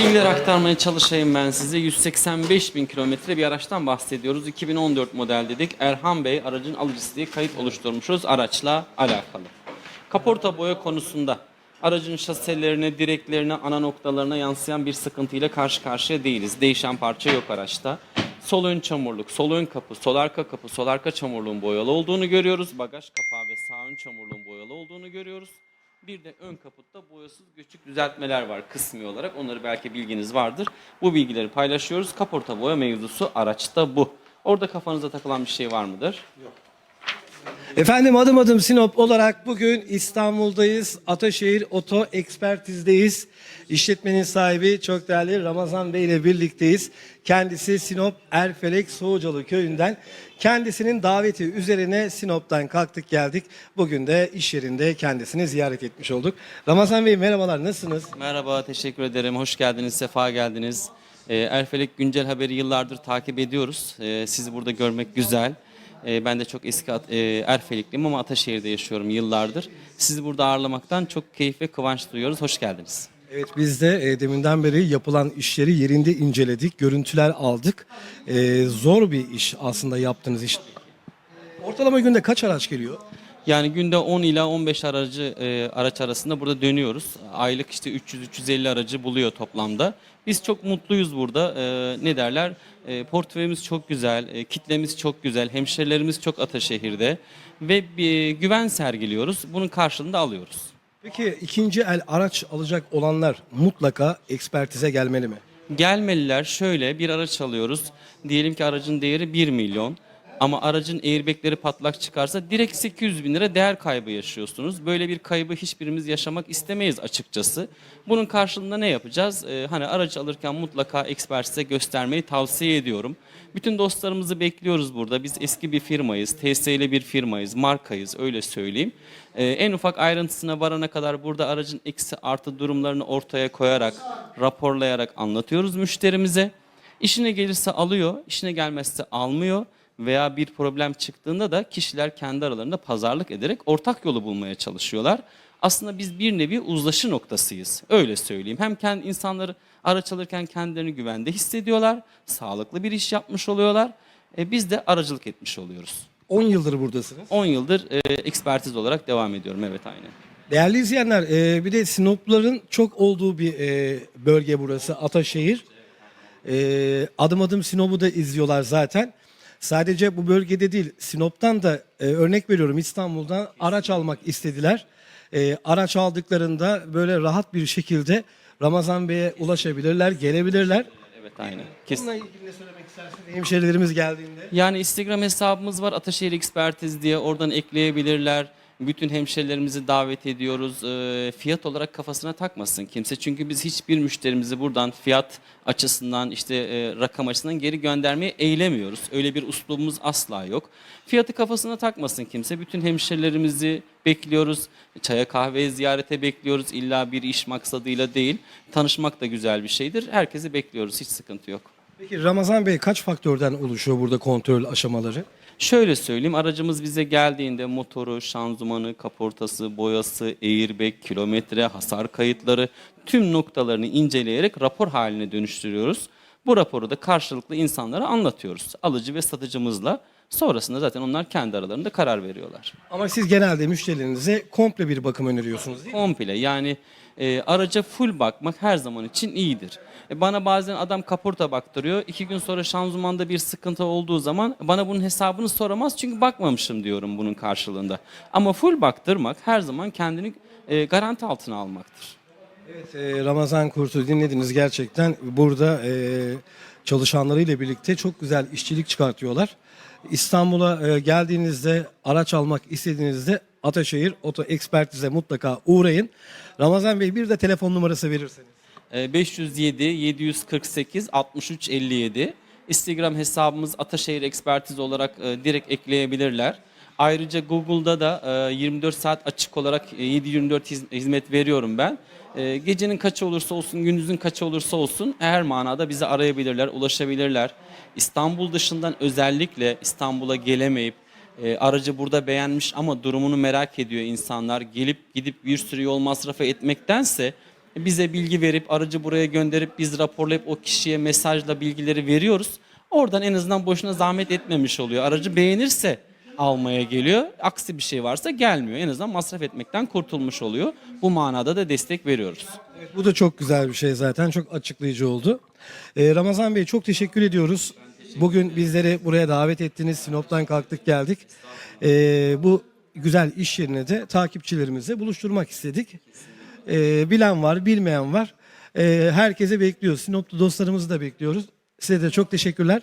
Bilgiler aktarmaya çalışayım ben size. 185 bin kilometre bir araçtan bahsediyoruz. 2014 model dedik. Erhan Bey aracın alıcısı diye kayıt oluşturmuşuz araçla alakalı. Kaporta boya konusunda aracın şaselerine, direklerine, ana noktalarına yansıyan bir sıkıntıyla karşı karşıya değiliz. Değişen parça yok araçta. Sol ön çamurluk, sol ön kapı, sol arka kapı, sol arka çamurluğun boyalı olduğunu görüyoruz. Bagaj kapağı ve sağ ön çamurluğun boyalı olduğunu görüyoruz. Bir de ön kaputta boyasız göçük düzeltmeler var kısmi olarak. Onları belki bilginiz vardır. Bu bilgileri paylaşıyoruz. Kaporta boya mevzusu araçta bu. Orada kafanıza takılan bir şey var mıdır? Efendim adım adım Sinop olarak bugün İstanbul'dayız. Ataşehir Oto Ekspertiz'deyiz. İşletmenin sahibi çok değerli Ramazan Bey ile birlikteyiz. Kendisi Sinop Erfelek Soğucalı köyünden. Kendisinin daveti üzerine Sinop'tan kalktık geldik. Bugün de iş yerinde kendisini ziyaret etmiş olduk. Ramazan Bey merhabalar nasılsınız? Merhaba, teşekkür ederim. Hoş geldiniz, sefa geldiniz. Ee, Erfelek güncel haberi yıllardır takip ediyoruz. Ee, sizi burada görmek güzel. Ee, ben de çok eski e, Erfelikliyim ama Ataşehir'de yaşıyorum yıllardır. Sizi burada ağırlamaktan çok keyif ve kıvanç duyuyoruz. Hoş geldiniz. Evet biz de e, deminden beri yapılan işleri yerinde inceledik, görüntüler aldık. E, zor bir iş aslında yaptığınız iş. Ortalama günde kaç araç geliyor? Yani günde 10 ila 15 aracı e, araç arasında burada dönüyoruz. Aylık işte 300-350 aracı buluyor toplamda. Biz çok mutluyuz burada. E, ne derler? E, portföyümüz çok güzel, e, kitlemiz çok güzel, hemşerilerimiz çok Ataşehir'de ve bir güven sergiliyoruz. Bunun karşılığını da alıyoruz. Peki ikinci el araç alacak olanlar mutlaka ekspertize gelmeli mi? Gelmeliler şöyle bir araç alıyoruz. Diyelim ki aracın değeri 1 milyon. Ama aracın airbagleri patlak çıkarsa direkt 800 bin lira değer kaybı yaşıyorsunuz. Böyle bir kaybı hiçbirimiz yaşamak istemeyiz açıkçası. Bunun karşılığında ne yapacağız? Ee, hani aracı alırken mutlaka ekspertize göstermeyi tavsiye ediyorum. Bütün dostlarımızı bekliyoruz burada. Biz eski bir firmayız, TSL bir firmayız, markayız öyle söyleyeyim. Ee, en ufak ayrıntısına varana kadar burada aracın eksi artı durumlarını ortaya koyarak, raporlayarak anlatıyoruz müşterimize. İşine gelirse alıyor, işine gelmezse almıyor veya bir problem çıktığında da kişiler kendi aralarında pazarlık ederek ortak yolu bulmaya çalışıyorlar. Aslında biz bir nevi uzlaşı noktasıyız. Öyle söyleyeyim. Hem kendi insanları araç alırken kendilerini güvende hissediyorlar. Sağlıklı bir iş yapmış oluyorlar. E, biz de aracılık etmiş oluyoruz. 10 yıldır buradasınız. 10 yıldır e, ekspertiz olarak devam ediyorum. Evet aynen. Değerli izleyenler e, bir de Sinopların çok olduğu bir e, bölge burası Ataşehir. E, adım adım Sinop'u da izliyorlar zaten. Sadece bu bölgede değil Sinop'tan da e, örnek veriyorum İstanbul'dan araç almak istediler. E, araç aldıklarında böyle rahat bir şekilde Ramazan Bey'e ulaşabilirler, gelebilirler. Evet aynen. Kes- Bununla ilgili ne söylemek istersiniz hemşerilerimiz geldiğinde? Yani Instagram hesabımız var Ataşehir Ekspertiz diye oradan ekleyebilirler. Bütün hemşerilerimizi davet ediyoruz. Ee, fiyat olarak kafasına takmasın kimse. Çünkü biz hiçbir müşterimizi buradan fiyat açısından işte e, rakam açısından geri göndermeye eylemiyoruz. Öyle bir uslubumuz asla yok. Fiyatı kafasına takmasın kimse. Bütün hemşerilerimizi bekliyoruz. Çaya kahveye ziyarete bekliyoruz. İlla bir iş maksadıyla değil. Tanışmak da güzel bir şeydir. Herkesi bekliyoruz. Hiç sıkıntı yok. Peki Ramazan Bey kaç faktörden oluşuyor burada kontrol aşamaları? Şöyle söyleyeyim aracımız bize geldiğinde motoru, şanzımanı, kaportası, boyası, airbag, kilometre, hasar kayıtları tüm noktalarını inceleyerek rapor haline dönüştürüyoruz. Bu raporu da karşılıklı insanlara anlatıyoruz. Alıcı ve satıcımızla. Sonrasında zaten onlar kendi aralarında karar veriyorlar. Ama siz genelde müşterilerinize komple bir bakım öneriyorsunuz değil mi? Komple yani e, araca full bakmak her zaman için iyidir. E, bana bazen adam kaporta baktırıyor. iki gün sonra şanzımanda bir sıkıntı olduğu zaman bana bunun hesabını soramaz. Çünkü bakmamışım diyorum bunun karşılığında. Ama full baktırmak her zaman kendini e, garanti altına almaktır. Evet, e, Ramazan kursu dinlediniz gerçekten. Burada e, çalışanlarıyla birlikte çok güzel işçilik çıkartıyorlar. İstanbul'a e, geldiğinizde, araç almak istediğinizde Ataşehir Oto Ekspertize mutlaka uğrayın. Ramazan Bey bir de telefon numarası verirseniz. E, 507 748 63 57 Instagram hesabımız Ataşehir Ekspertiz olarak e, direkt ekleyebilirler. Ayrıca Google'da da e, 24 saat açık olarak e, 7-24 hiz- hizmet veriyorum ben. E, Gecenin kaçı olursa olsun, gündüzün kaçı olursa olsun her manada bizi arayabilirler, ulaşabilirler. İstanbul dışından özellikle İstanbul'a gelemeyip e, aracı burada beğenmiş ama durumunu merak ediyor insanlar. Gelip gidip bir sürü yol masrafı etmektense bize bilgi verip aracı buraya gönderip biz raporlayıp o kişiye mesajla bilgileri veriyoruz. Oradan en azından boşuna zahmet etmemiş oluyor. Aracı beğenirse almaya geliyor. Aksi bir şey varsa gelmiyor. En azından masraf etmekten kurtulmuş oluyor. Bu manada da destek veriyoruz. Evet, bu da çok güzel bir şey zaten. Çok açıklayıcı oldu. Ee, Ramazan Bey çok teşekkür ediyoruz. Bugün bizleri buraya davet ettiniz. Sinop'tan kalktık geldik. Ee, bu güzel iş yerine de takipçilerimizle buluşturmak istedik. Ee, bilen var, bilmeyen var. Ee, herkese bekliyoruz. Sinoplu dostlarımızı da bekliyoruz. Size de çok teşekkürler.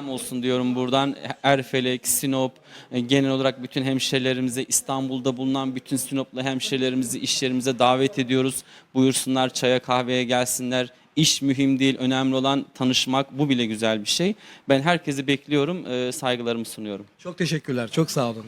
Selam olsun diyorum buradan Erfelek, Sinop, e, genel olarak bütün hemşerilerimize, İstanbul'da bulunan bütün Sinoplu hemşerilerimizi iş yerimize davet ediyoruz. Buyursunlar çaya kahveye gelsinler. İş mühim değil, önemli olan tanışmak. Bu bile güzel bir şey. Ben herkesi bekliyorum, e, saygılarımı sunuyorum. Çok teşekkürler. Çok sağ olun.